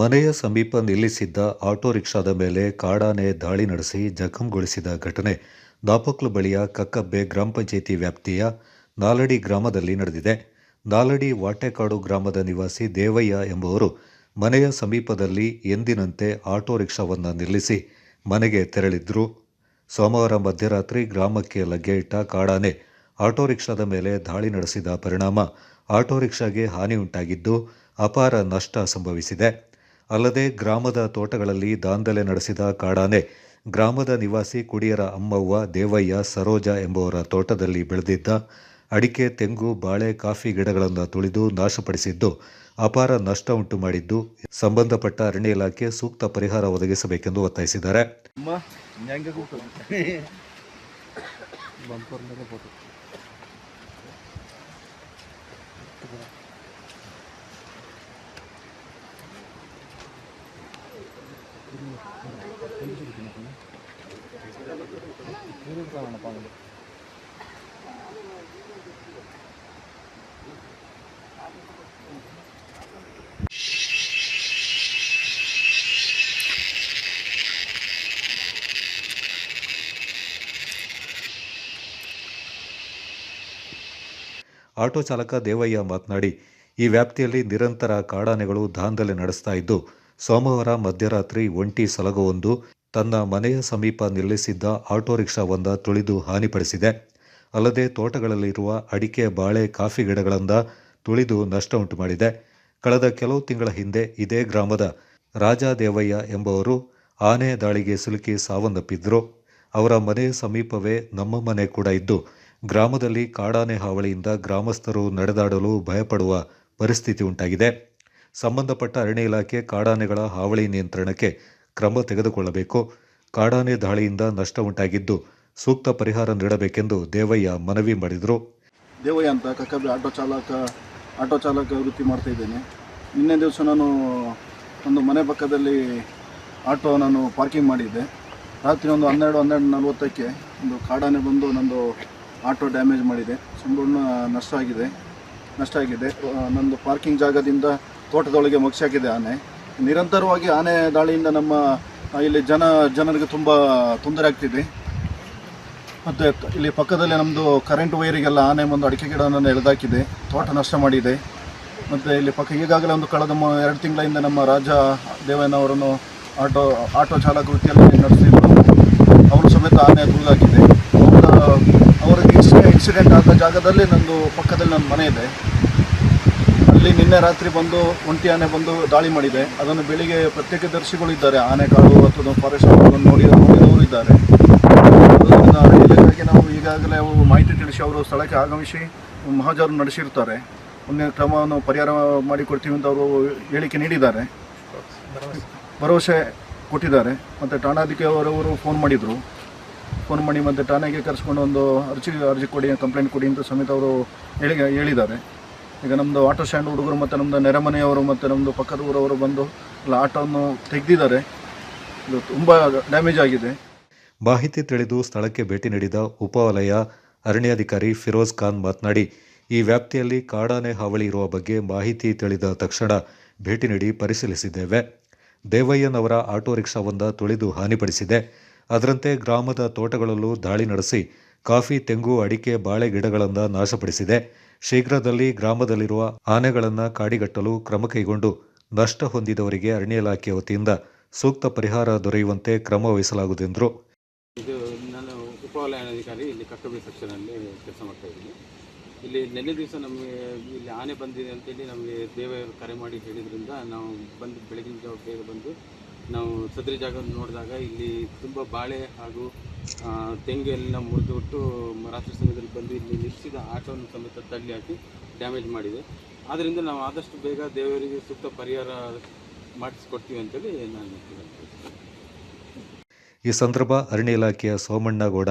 ಮನೆಯ ಸಮೀಪ ನಿಲ್ಲಿಸಿದ್ದ ಆಟೋ ರಿಕ್ಷಾದ ಮೇಲೆ ಕಾಡಾನೆ ದಾಳಿ ನಡೆಸಿ ಜಖಂಗೊಳಿಸಿದ ಘಟನೆ. ದಾಪಕ್ಲು ಬಳಿಯ ಕಕ್ಕಬ್ಬೆ ಗ್ರಾಮ ಪಂಚಾಯಿತಿ ವ್ಯಾಪ್ತಿಯ ನಾಲಡಿ ಗ್ರಾಮದಲ್ಲಿ ನಡೆದಿದೆ. ನಾಲಡಿ ವಾಟೆಕಾಡು ಗ್ರಾಮದ ನಿವಾಸಿ ದೇವಯ್ಯ ಎಂಬುವರು ಮನೆಯ ಸಮೀಪದಲ್ಲಿ ಎಂದಿನಂತೆ ಆಟೋ ರಿಕ್ಷಾವನ್ನು ನಿಲ್ಲಿಸಿ ಮನೆಗೆ ತೆರಳಿದ್ರು. ಸೋಮವಾರ ಮಧ್ಯರಾತ್ರಿ ಗ್ರಾಮಕ್ಕೆ ಲಗ್ಗೆ ಇಟ್ಟ ಕಾಡಾನೆ, ಆಟೋ ರಿಕ್ಷಾದ ಮೇಲೆ ದಾಳಿ ನಡೆಸಿದ ಪರಿಣಾಮ ಆಟೋ ರಿಕ್ಷಾಗೆ ಹಾನಿ ಉಂಟಾಗಿದ್ದು ಅಪಾರ ನಷ್ಟ ಸಂಭವಿಸಿದೆ. ಅಲ್ಲದೆ ಗ್ರಾಮದ ತೋಟಗಳಲ್ಲಿ ದಾಂಧಲೆ ನಡೆಸಿದ ಕಾಡಾನೆ ಗ್ರಾಮದ ನಿವಾಸಿ ಕುಡಿಯರ ಅಮ್ಮವ್ವ ದೇವಯ್ಯ ಸರೋಜ ಎಂಬುವರ ತೋಟದಲ್ಲಿ ಬೆಳೆದಿದ್ದ ಅಡಿಕೆ ತೆಂಗು ಬಾಳೆ ಕಾಫಿ ಗಿಡಗಳನ್ನು ತುಳಿದು ನಾಶಪಡಿಸಿದ್ದು ಅಪಾರ ನಷ್ಟ ಉಂಟು ಮಾಡಿದ್ದು. ಸಂಬಂಧಪಟ್ಟ ಅರಣ್ಯ ಇಲಾಖೆ ಸೂಕ್ತ ಪರಿಹಾರ ಒದಗಿಸಬೇಕೆಂದು ಒತ್ತಾಯಿಸಿದ್ದಾರೆ. ಆಟೋ ಚಾಲಕ ದೇವಯ್ಯ ಮಾತನಾಡಿ ಈ ವ್ಯಾಪ್ತಿಯಲ್ಲಿ ನಿರಂತರ ಕಾಡಾನೆಗಳು ದಾಂಧಲೆ ನಡೆಸ್ತಾ ಇದ್ದು ಸೋಮವಾರ ಮಧ್ಯರಾತ್ರಿ ಒಂಟಿ ಸಲಗವೊಂದು ತನ್ನ ಮನೆಯ ಸಮೀಪ ನಿಲ್ಲಿಸಿದ್ದ ಆಟೋ ರಿಕ್ಷಾವೊಂದ ತುಳಿದು ಹಾನಿಪಡಿಸಿದೆ. ಅಲ್ಲದೆ ತೋಟಗಳಲ್ಲಿರುವ ಅಡಿಕೆ, ಬಾಳೆ, ಕಾಫಿ ಗಿಡಗಳಿಂದ ತುಳಿದು ನಷ್ಟ ಉಂಟು ಮಾಡಿದೆ. ಕಳೆದ ಕೆಲವು ತಿಂಗಳ ಹಿಂದೆ ಇದೇ ಗ್ರಾಮದ ರಾಜಾದೇವಯ್ಯ ಎಂಬವರು ಆನೆ ದಾಳಿಗೆ ಸಿಲುಕಿ ಸಾವನ್ನಪ್ಪಿದ್ರು. ಅವರ ಮನೆಯ ಸಮೀಪವೇ ನಮ್ಮ ಮನೆ ಕೂಡ ಇದ್ದು, ಗ್ರಾಮದಲ್ಲಿ ಕಾಡಾನೆ ಹಾವಳಿಯಿಂದ ಗ್ರಾಮಸ್ಥರು ನಡೆದಾಡಲು ಭಯಪಡುವ ಪರಿಸ್ಥಿತಿ ಉಂಟಾಗಿದೆ. ಸಂಬಂಧಪಟ್ಟ ಅರಣ್ಯ ಇಲಾಖೆ ಕಾಡಾನೆಗಳ ಹಾವಳಿ ನಿಯಂತ್ರಣಕ್ಕೆ ಕ್ರಮ ತೆಗೆದುಕೊಳ್ಳಬೇಕು. ಕಾಡಾನೆ ದಾಳಿಯಿಂದ ನಷ್ಟ ಉಂಟಾಗಿದ್ದು ಸೂಕ್ತ ಪರಿಹಾರ ನೀಡಬೇಕೆಂದು ದೇವಯ್ಯ ಮನವಿ ಮಾಡಿದರು. ದೇವಯ್ಯ ಅಂತ ಕಕ್ಕಬ್ಬೆ ಆಟೋ ಚಾಲಕ ಆಟೋ ಚಾಲಕ ವೃತ್ತಿ ಮಾಡ್ತಾ ಇದ್ದೇನೆ. ನಿನ್ನೆ ದಿವಸ ನಾನು ಒಂದು ಮನೆ ಪಕ್ಕದಲ್ಲಿ ಆಟೋ ನಾನು ಪಾರ್ಕಿಂಗ್ ಮಾಡಿದ್ದೆ. ರಾತ್ರಿ ಒಂದು ಹನ್ನೆರಡು ಹನ್ನೆರಡು ನಲ್ವತ್ತಕ್ಕೆ ಒಂದು ಕಾಡಾನೆ ಬಂದು ನಂದು ಆಟೋ ಡ್ಯಾಮೇಜ್ ಮಾಡಿದೆ. ಸಂಪೂರ್ಣ ನಷ್ಟ ಆಗಿದೆ. ನಷ್ಟ ಆಗಿದೆ. ನಂದು ಪಾರ್ಕಿಂಗ್ ಜಾಗದಿಂದ ತೋಟದೊಳಗೆ ಮಗ್ಸಾಕಿದೆ ಆನೆ. ನಿರಂತರವಾಗಿ ಆನೆ ದಾಳಿಯಿಂದ ನಮ್ಮ ಇಲ್ಲಿ ಜನ, ಜನರಿಗೆ ತುಂಬ ತೊಂದರೆ ಆಗ್ತಿದೆ. ಮತ್ತು ಇಲ್ಲಿ ಪಕ್ಕದಲ್ಲಿ ನಮ್ಮದು ಕರೆಂಟ್ ವೈರಿಗೆಲ್ಲ ಆನೆ ಒಂದು ಅಡಿಕೆ ಗಿಡವನ್ನು ಎಳೆದಾಕಿದೆ. ತೋಟ ನಷ್ಟ ಮಾಡಿದೆ. ಮತ್ತು ಇಲ್ಲಿ ಪಕ್ಕ ಈಗಾಗಲೇ ಒಂದು ಕಳೆದ ಎರಡು ತಿಂಗಳಿಂದ ನಮ್ಮ ರಾಜ ದೇವಯ್ಯನವರನ್ನು ಆಟೋ ಆಟೋ ಚಾಲಕ ವೃತ್ತಿಯಲ್ಲಿ ನಡೆಸಿದ್ರು. ಅವರು ಸಮೇತ ಆನೆ ತುಳಿದಾಕಿದೆ ಅವರ, ಅವರಿಗೆ ಇನ್ಸಿಡೆಂಟ್ ಆದ ಜಾಗದಲ್ಲಿ ನಂದು ಪಕ್ಕದಲ್ಲಿ ನನ್ನ ಮನೆ ಇದೆ. ಅಲ್ಲಿ ನಿನ್ನೆ ರಾತ್ರಿ ಬಂದು ಒಂಟಿ ಆನೆ ಬಂದು ದಾಳಿ ಮಾಡಿದೆ. ಅದನ್ನು ಬೆಳಿಗ್ಗೆ ಪ್ರತ್ಯೇಕದರ್ಶಿಗಳು ಇದ್ದಾರೆ. ಆನೆಕಾಡು ಅಥವಾ ಫಾರೆಸ್ಟ್ ನೋಡಿ ನೋಡಿದವರು ಇದ್ದಾರೆ. ಇದಕ್ಕಾಗಿ ನಾವು ಈಗಾಗಲೇ ಅವರು ಮಾಹಿತಿ ತಿಳಿಸಿ ಅವರು ಸ್ಥಳಕ್ಕೆ ಆಗಮಿಸಿ ಮಹಾಜರು ನಡೆಸಿರ್ತಾರೆ. ಮುಂದಿನ ಕ್ರಮವನ್ನು ಪರಿಹಾರ ಮಾಡಿಕೊಡ್ತೀವಿ ಅಂತ ಅವರು ಹೇಳಿಕೆ ನೀಡಿದ್ದಾರೆ. ಭರವಸೆ ಕೊಟ್ಟಿದ್ದಾರೆ. ಮತ್ತು ಠಾಣಾಧಿಕಾರಿಯವರವರು ಫೋನ್ ಮಾಡಿದರು. ಫೋನ್ ಮಾಡಿ ಮತ್ತು ಠಾಣೆಗೆ ಕರೆಸ್ಕೊಂಡು ಒಂದು ಅರ್ಜಿ ಅರ್ಜಿ ಕೊಡಿ ಕಂಪ್ಲೇಂಟ್ ಕೊಡಿ ಅಂತ ಸಮೇತ ಅವರು ಹೇಳಿ ಹೇಳಿದ್ದಾರೆ. ಈಗ ನಮ್ಮದು ಆಟೋ ಸ್ಟ್ಯಾಂಡ್ ಹುಡುಗರು ಮತ್ತು ನಮ್ಮದು ನೆರೆಮನೆಯವರು ಮತ್ತು ನಮ್ಮದು ಪಕ್ಕದ ಊರವರು ಬಂದು ಎಲ್ಲ ಆಟೋವನ್ನು ತೆಗೆದಿದ್ದಾರೆ. ಇದು ತುಂಬ ಡ್ಯಾಮೇಜ್ ಆಗಿದೆ. ಮಾಹಿತಿ ತಿಳಿದು ಸ್ಥಳಕ್ಕೆ ಭೇಟಿ ನೀಡಿದ ಉಪವಲಯ ಅರಣ್ಯಾಧಿಕಾರಿ ಫಿರೋಜ್ ಖಾನ್ ಮಾತನಾಡಿ, ಈ ವ್ಯಾಪ್ತಿಯಲ್ಲಿ ಕಾಡಾನೆ ಹಾವಳಿ ಇರುವ ಬಗ್ಗೆ ಮಾಹಿತಿ ತಿಳಿದ ತಕ್ಷಣ ಭೇಟಿ ನೀಡಿ ಪರಿಶೀಲಿಸಿದ್ದೇವೆ. ದೇವಯ್ಯನವರ ಆಟೋ ರಿಕ್ಷಾವೊಂದ ತುಳಿದು ಹಾನಿಪಡಿಸಿದೆ. ಅದರಂತೆ ಗ್ರಾಮದ ತೋಟಗಳಲ್ಲೂ ದಾಳಿ ನಡೆಸಿ ಕಾಫಿ, ತೆಂಗು, ಅಡಿಕೆ, ಬಾಳೆ ಗಿಡಗಳನ್ನು ನಾಶಪಡಿಸಿದೆ. ಶೀಘ್ರದಲ್ಲಿ ಗ್ರಾಮದಲ್ಲಿರುವ ಆನೆಗಳನ್ನು ಕಾಡಿಗಟ್ಟಲು ಕ್ರಮ ಕೈಗೊಂಡು ನಷ್ಟ ಹೊಂದಿದವರಿಗೆ ಅರಣ್ಯ ಇಲಾಖೆ ವತಿಯಿಂದ ಸೂಕ್ತ ಪರಿಹಾರ ದೊರೆಯುವಂತೆ ಕ್ರಮ ವಹಿಸಲಾಗುವುದೆಂದರು ಇದು ನಾನು ಉಪವಲಯಾಧಿಕಾರಿ ಇಲ್ಲಿ ಕಕ್ಕಬಿ ಸೆಕ್ಷನಲ್ಲಿ ಕೆಲಸ ಮಾಡ್ತಾ ಇದ್ದೀನಿ. ಇಲ್ಲಿ ನೆನ್ನೆ ದಿವಸ ನಮಗೆ ಇಲ್ಲಿ ಆನೆ ಬಂದಿದೆ ಅಂತೇಳಿ ನಮಗೆ ದೇವರು ಕರೆ ಮಾಡಿ ಹೇಳಿದ್ರಿಂದ ನಾವು ಬಂದು ಬೆಳಗಿನ ಜಾವ ಬೇಗ ಬಂದು ನಾವು ಸದರಿ ಜಾಗ ನೋಡಿದಾಗ ಇಲ್ಲಿ ತುಂಬ ಬಾಳೆ ಹಾಗೂ ತೆಂಗು ಎಲ್ಲ ಮುರಿದುಬಿಟ್ಟು ರಾತ್ರಿ ಸಮಯದಲ್ಲಿ ಬಂದು ಇಲ್ಲಿ ನಿಲ್ಲಿಸಿದ ಆಟೋವನ್ನು ಸಮೇತ ತಳ್ಳಿ ಹಾಕಿ ಡ್ಯಾಮೇಜ್ ಮಾಡಿದೆ. ಆದ್ದರಿಂದ ನಾವು ಆದಷ್ಟು ಬೇಗ ದೇವರಿಗೆ ಸೂಕ್ತ ಪರಿಹಾರ ಮಾಡಿಸ್ಕೊಡ್ತೀವಿ ಅಂತೇಳಿ ನಾನು ಹೇಳ್ತೀನಿ. ಈ ಸಂದರ್ಭ ಅರಣ್ಯ ಇಲಾಖೆಯ ಸೋಮಣ್ಣಗೌಡ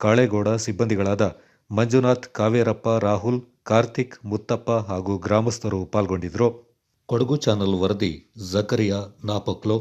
ಕಾಳೇಗೌಡ ಸಿಬ್ಬಂದಿಗಳಾದ ಮಂಜುನಾಥ್ ಕಾವೇರಪ್ಪ ರಾಹುಲ್ ಕಾರ್ತಿಕ್ ಮುತ್ತಪ್ಪ ಹಾಗೂ ಗ್ರಾಮಸ್ಥರು ಪಾಲ್ಗೊಂಡಿದ್ದರು ಕೊಡಗು ಚಾನಲ್ ವರದಿ ಜಕರಿಯಾ ನಾಪಕ್ಲೋ.